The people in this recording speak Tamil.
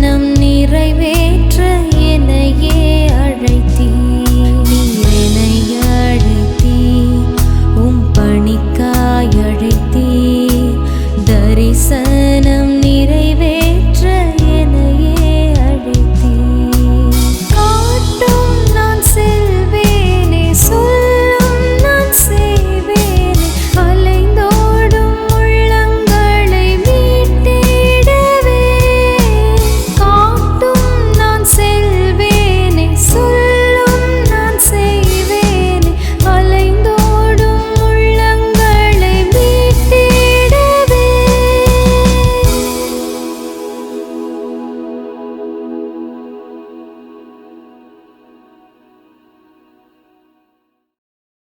பணிக்காய் நிறைவே